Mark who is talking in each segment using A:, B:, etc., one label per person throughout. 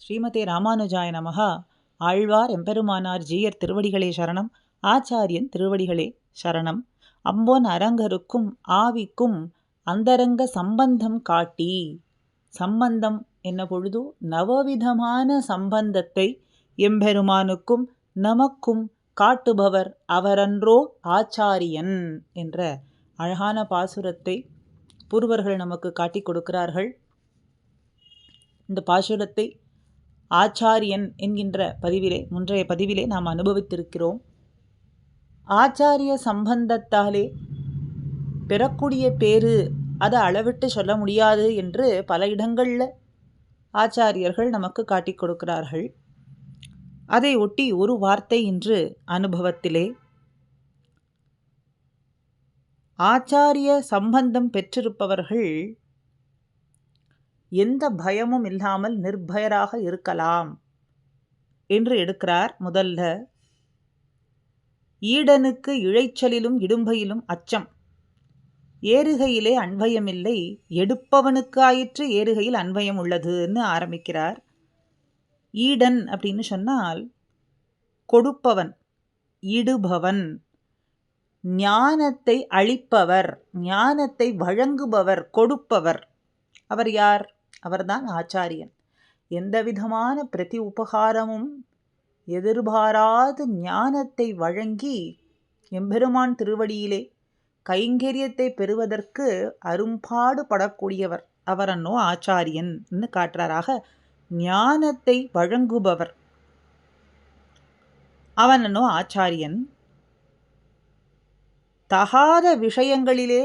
A: ஸ்ரீமதே ராமானுஜாய நமகா ஆழ்வார் எம்பெருமானார் ஜீயர் திருவடிகளே சரணம். ஆச்சாரியன் திருவடிகளே சரணம். அம்போன் அரங்கருக்கும் ஆவிக்கும் அந்தரங்க சம்பந்தம் காட்டி. சம்பந்தம் என்ன பொழுது? நவவிதமான சம்பந்தத்தை எம்பெருமானுக்கும் நமக்கும் காட்டுபவர் அவரன்றோ ஆச்சாரியன் என்ற அழகான பாசுரத்தை பூர்வர்கள் நமக்கு காட்டிக் கொடுக்கிறார்கள். இந்த பாசுரத்தை ஆச்சாரியன் என்கின்ற பதிவிலே முன்றைய பதிவிலே நாம் அனுபவித்திருக்கிறோம். ஆச்சாரிய சம்பந்தத்தாலே பெறக்கூடிய பேரு அதை அளவிட்டு சொல்ல முடியாது என்று பல இடங்களில் ஆச்சாரியர்கள் நமக்கு காட்டிக் கொடுக்கிறார்கள். அதை ஒட்டி ஒரு வார்த்தை இன்று அனுபவத்திலே. ஆச்சாரிய சம்பந்தம் பெற்றிருப்பவர்கள் எந்த பயமும் இல்லாமல் நிர்பயராக இருக்கலாம். என்று எடுக்கிறார் முதல்ல. ஈடனுக்கு இழைச்சலிலும் இடும்பையிலும் அச்சம். ஏறுகையிலே அன்பயமில்லை எடுப்பவனுக்காயிற்று ஏறுகையில் அன்பயம் உள்ளதுன்னு ஆரம்பிக்கிறார். ஈடன் அப்படின்னு சொன்னால் கொடுப்பவன் இடுபவன் ஞானத்தை அளிப்பவர் ஞானத்தை வழங்குபவர் கொடுப்பவர். அவர் யார்? அவர்தான் ஆச்சாரியன். எந்த விதமான பிரதி உபகாரமும் எதிர்பாராத ஞானத்தை வழங்கி எம்பெருமான் திருவடியிலே கைங்கரியத்தை பெறுவதற்கு அரும்பாடு படக்கூடியவர் அவரன்னோ ஆச்சாரியன் காட்டுறாராக ஞானத்தை வழங்குபவர். அவனோ ஆச்சாரியன். தகாத விஷயங்களிலே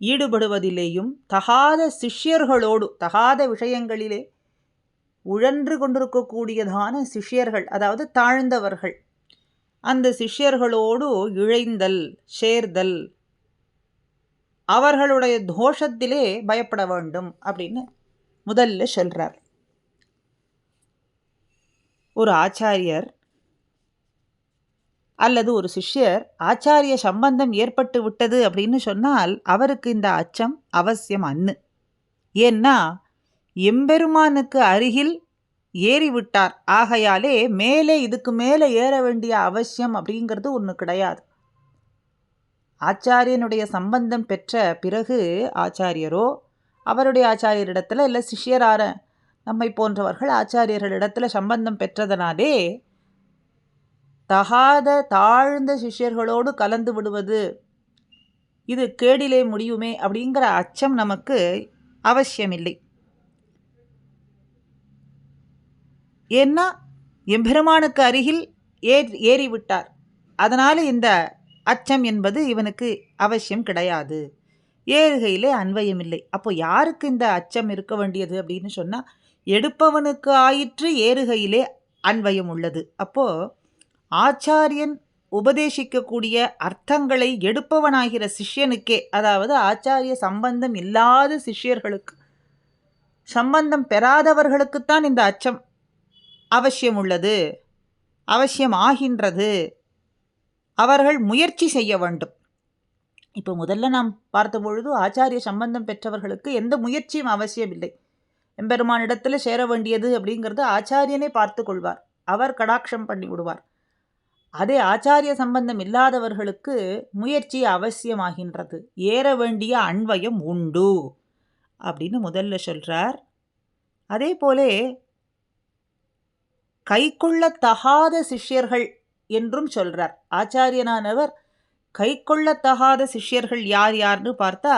A: ஈடுபடுவதிலேயும் தகாத சிஷ்யர்களோடு தகாத விஷயங்களிலே உழன்று கொண்டிருக்கக்கூடியதான சிஷ்யர்கள் அதாவது தாழ்ந்தவர்கள் அந்த சிஷ்யர்களோடு இழைந்தல் சேர்தல் அவர்களுடைய தோஷத்திலே பயப்பட வேண்டும் அப்படின்னு முதல்ல சொல்கிறார் ஒரு ஆச்சாரியர் அல்லது ஒரு சிஷ்யர் ஆச்சாரிய சம்பந்தம் ஏற்பட்டு விட்டது அப்படின்னு சொன்னால் அவருக்கு இந்த அச்சம் அவசியம் அன்னு. ஏன்னா எம்பெருமானுக்கு அருகில் ஏறிவிட்டார். ஆகையாலே மேலே இதுக்கு மேலே ஏற வேண்டிய அவசியம் அப்படிங்கிறது ஒன்று கிடையாது. ஆச்சாரியனுடைய சம்பந்தம் பெற்ற பிறகு ஆச்சாரியரோ அவருடைய ஆச்சாரியரிடத்தில் இல்லை சிஷ்யரார நம்மை போன்றவர்கள் ஆச்சாரியர்களிடத்தில் சம்பந்தம் பெற்றதனாலே தகாத தாழ்ந்த சிஷ்யர்களோடு கலந்து விடுவது. இது கேடிலே முடியுமே அப்படிங்கிற அச்சம் நமக்கு அவசியமில்லை. ஏன்னா எம்பெருமானுக்கு அருகில் ஏ ஏறிவிட்டார். அதனால் இந்த அச்சம் என்பது இவனுக்கு அவசியம் கிடையாது. ஏறுகையிலே அன்வயமில்லை. அப்போ யாருக்கு இந்த அச்சம் இருக்க வேண்டியது அப்படின்னு சொன்னால் எடுப்பவனுக்கு ஆயிற்று ஏறுகையிலே அன்வயம் உள்ளது. அப்போது ஆச்சாரியன் உபதேசிக்கக்கூடிய அர்த்தங்களை எடுப்பவனாகிற சிஷ்யனுக்கே அதாவது ஆச்சாரிய சம்பந்தம் இல்லாத சிஷ்யர்களுக்கு சம்பந்தம் பெறாதவர்களுக்குத்தான் இந்த அச்சம் அவசியம் உள்ளது அவசியம் ஆகின்றது அவர்கள் முயற்சி செய்ய வேண்டும். இப்போ முதல்ல நாம் பார்த்த பொழுது ஆச்சாரிய சம்பந்தம் பெற்றவர்களுக்கு எந்த முயற்சியும் அவசியமில்லை. எம்பெருமானிடத்தில் சேர வேண்டியது அப்படிங்கிறது ஆச்சாரியனே பார்த்து கொள்வார். அவர் கடாட்சம் பண்ணி விடுவார் அதே ஆச்சாரிய சம்பந்தம் இல்லாதவர்களுக்கு முயற்சி அவசியமாகின்றது. ஏற வேண்டிய அன்வயம் உண்டு அப்படின்னு முதல்ல சொல்கிறார் அதே போலே கைக்கொள்ளத்தகாத சிஷ்யர்கள் என்றும் சொல்கிறார் ஆச்சாரியனானவர் கைக்கொள்ளத்தகாத சிஷ்யர்கள் யார் யார்னு பார்த்தா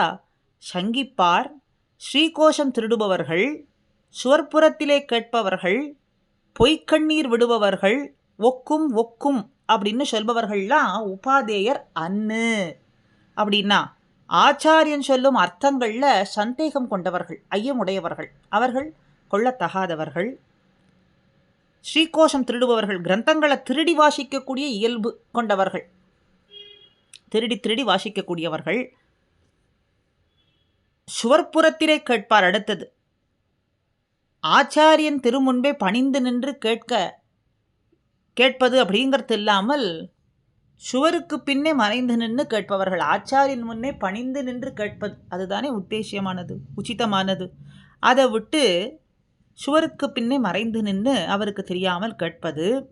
A: சங்கிப்பார் ஸ்ரீகோஷம் திருடுபவர்கள் சுவர்புறத்திலே கேட்பவர்கள் பொய்க்கண்ணீர் விடுபவர்கள் ஒக்கும் ஒக்கும் அப்படின்னு சொல்பவர்கள்லாம் உபாதேயர் அன்னு. அப்படின்னா ஆச்சாரியன் சொல்லும் அர்த்தங்களில் சந்தேகம் கொண்டவர்கள் ஐயமுடையவர்கள். அவர்கள் கொள்ளத்தகாதவர்கள் ஸ்ரீகோஷம் திருடுபவர்கள் கிரந்தங்களை திருடி வாசிக்கக்கூடிய இயல்பு கொண்டவர்கள். திருடி திருடி வாசிக்கக்கூடியவர்கள். சுவர்புறத்திலே கேட்பார் அடுத்தது. ஆச்சாரியன் திருமுன்பே பணிந்து நின்று கேட்க கேட்பது அப்படிங்கிறது இல்லாமல் சுவருக்கு பின்னே மறைந்து நின்று கேட்பவர்கள் ஆச்சாரியின் முன்னே பணிந்து நின்று கேட்பது அதுதானே உத்தேசியமானது உச்சிதமானது. அதை விட்டு சுவருக்கு பின்னே மறைந்து நின்று அவருக்கு தெரியாமல் கேட்பது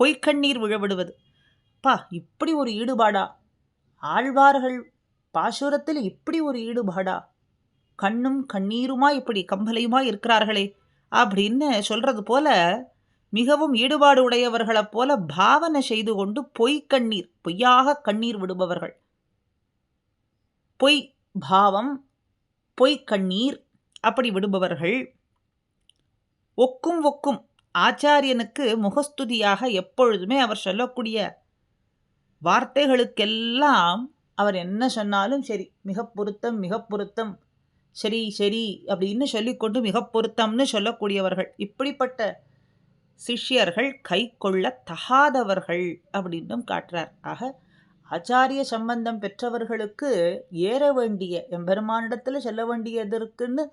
A: பொய்க்கண்ணீர் விழவிடுவது. பா இப்படி ஒரு ஈடுபாடா? ஆழ்வார்கள் பாசுரத்தில் இப்படி ஒரு ஈடுபாடா? கண்ணும் கண்ணீருமா இப்படி கம்பலையுமா இருக்கிறார்களே? அப்படின்னு சொல்றது போல மிகவும் ஈடுபாடு உடையவர்களைப் போல பாவனை செய்து கொண்டு பொய் கண்ணீர் பொய்யாக கண்ணீர் விடுபவர்கள். பொய் பாவம் பொய் கண்ணீர் அப்படி விடுபவர்கள். ஒக்கும் ஒக்கும் ஆச்சாரியனுக்கு முகஸ்துதியாக எப்பொழுதுமே அவர் சொல்லக்கூடிய வார்த்தைகளுக்கெல்லாம் அவர் என்ன சொன்னாலும் சரி மிக பொருத்தம் மிக பொருத்தம் சரி சரி அப்படின்னு சொல்லிக்கொண்டு மிக பொருத்தம்னு சொல்லக்கூடியவர்கள். இப்படிப்பட்ட சிஷ்யர்கள் கை கொள்ள தகாதவர்கள் அப்படின்னும் காட்டுறார். ஆக ஆச்சாரிய சம்பந்தம் பெற்றவர்களுக்கு ஏற வேண்டிய எம்பெருமானிடத்தில் செல்ல வேண்டியது இருக்குன்னு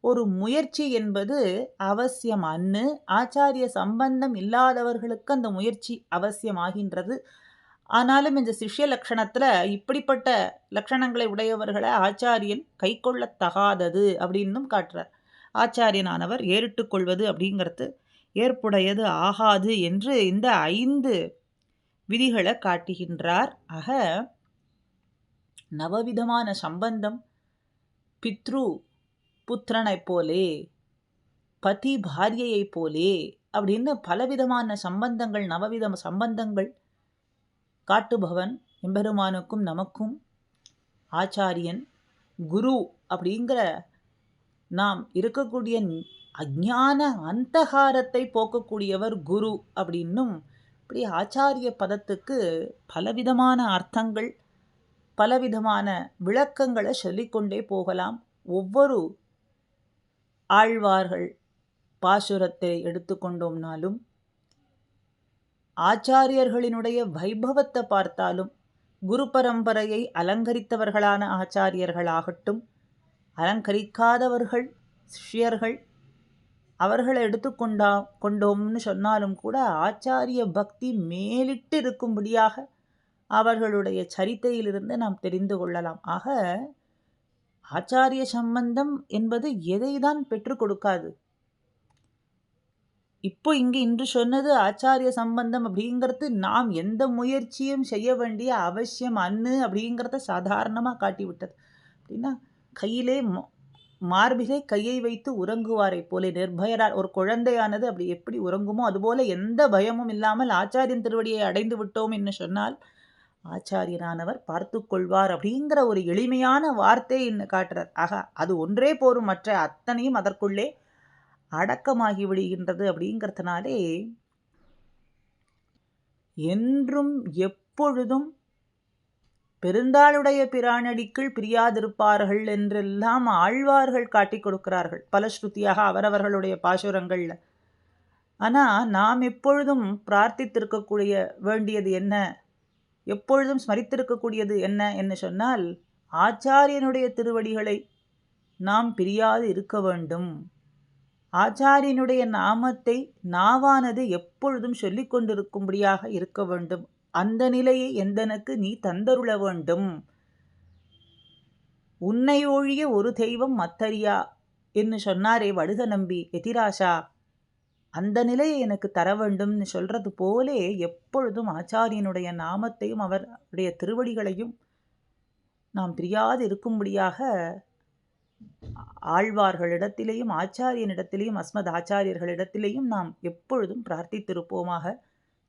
A: ஒரு முயற்சி என்பது அவசியம். அன்னு ஆச்சாரிய சம்பந்தம் இல்லாதவர்களுக்கு அந்த முயற்சி அவசியமாகின்றது. ஆனாலும் இந்த சிஷ்ய லக்ஷணத்தில் இப்படிப்பட்ட லக்ஷணங்களை உடையவர்களை ஆச்சாரியன் கை கொள்ளத்தகாதது அப்படின்னும் காட்டுறார். ஆச்சாரியனானவர் ஏறிட்டு கொள்வது அப்படிங்கிறது ஏற்புடையது ஆகாது என்று இந்த ஐந்து விதிகளை காட்டுகின்றார். ஆக நவவிதமான சம்பந்தம் பித்ரு புத்திரனைப் போலே பதி பாரியைப் போலே அப்படின்னு பலவிதமான சம்பந்தங்கள் நவவித சம்பந்தங்கள் காட்டுபவன் எம்பெருமானுக்கும் நமக்கும் ஆச்சாரியன் குரு அப்படிங்கிற நாம் இருக்கக்கூடிய அஜான அந்தகாரத்தை போக்கக்கூடியவர் குரு அப்படின்னும் இப்படி ஆச்சாரிய பதத்துக்கு பலவிதமான அர்த்தங்கள் பலவிதமான விளக்கங்களை சொல்லிக்கொண்டே போகலாம். ஒவ்வொரு ஆழ்வார்கள் பாசுரத்தை எடுத்துக்கொண்டோம்னாலும் ஆச்சாரியர்களினுடைய வைபவத்தை பார்த்தாலும் குரு பரம்பரையை அலங்கரித்தவர்களான ஆச்சாரியர்களாகட்டும் அலங்கரிக்காதவர்கள் சிஷ்யர்கள் அவர்களை எடுத்துக்கொண்டா கொண்டோம்னு சொன்னாலும் கூட ஆச்சாரிய பக்தி மேலிட்டு இருக்கும்படியாக அவர்களுடைய சரித்தையிலிருந்து நாம் தெரிந்து கொள்ளலாம். ஆக ஆச்சாரிய சம்பந்தம் என்பது எதை தான் பெற்றுக் கொடுக்காது? இப்போ இங்கே இன்று சொன்னது ஆச்சாரிய சம்பந்தம் அப்படிங்கிறது நாம் எந்த முயற்சியும் செய்ய வேண்டிய அவசியம் அன்னு அப்படிங்கிறத சாதாரணமாக காட்டிவிட்டது. அப்படின்னா கையிலே மார்பிலே கையை வைத்து உறங்குவாரை போல நிர்பயரால் ஒரு குழந்தையானது அப்படி எப்படி உறங்குமோ அதுபோல எந்த பயமும் இல்லாமல் ஆச்சாரியன் திருவடியை அடைந்து விட்டோம் என்று சொன்னால் ஆச்சாரியனானவர் பார்த்து கொள்வார் அப்படிங்கிற ஒரு எளிமையான வார்த்தை என்ன காட்டுறார். ஆக அது ஒன்றே போரும் மற்ற அத்தனையும் அதற்குள்ளே அடக்கமாகி விடுகின்றது அப்படிங்கிறதுனாலே என்றும் எப்பொழுதும் பெருந்தாளுடைய பிரானடிக்குள் பிரியாதிருப்பார்கள் என்றெல்லாம் ஆழ்வார்கள் காட்டிக் கொடுக்கிறார்கள் பல ஸ்ருதியாக அவரவர்களுடைய பாசுரங்களில். ஆனால் நாம் எப்பொழுதும் பிரார்த்தித்திருக்கக்கூடிய வேண்டியது என்ன? எப்பொழுதும் ஸ்மரித்திருக்கக்கூடியது என்ன என்று சொன்னால் ஆச்சாரியனுடைய திருவடிகளை நாம் பிரியாது இருக்க வேண்டும். ஆச்சாரியனுடைய நாமத்தை நாவானது எப்பொழுதும் சொல்லிக் கொண்டிருக்கும்படியாக இருக்க வேண்டும். அந்த நிலையை எந்தனுக்கு நீ தந்தருள வேண்டும்? உன்னை ஒழிய ஒரு தெய்வம் மத்தரியா என்று சொன்னாரே வடுக நம்பி எதிராசா. அந்த நிலையை எனக்கு தர வேண்டும்னு சொல்றது போலே எப்பொழுதும் ஆச்சாரியனுடைய நாமத்தையும் அவருடைய திருவடிகளையும் நாம் பிரியாது இருக்கும்படியாக ஆழ்வார்களிடத்திலேயும் ஆச்சாரியனிடத்திலேயும் அஸ்மத் ஆச்சாரியர்களிடத்திலேயும் நாம் எப்பொழுதும் பிரார்த்தித்திருப்போமாக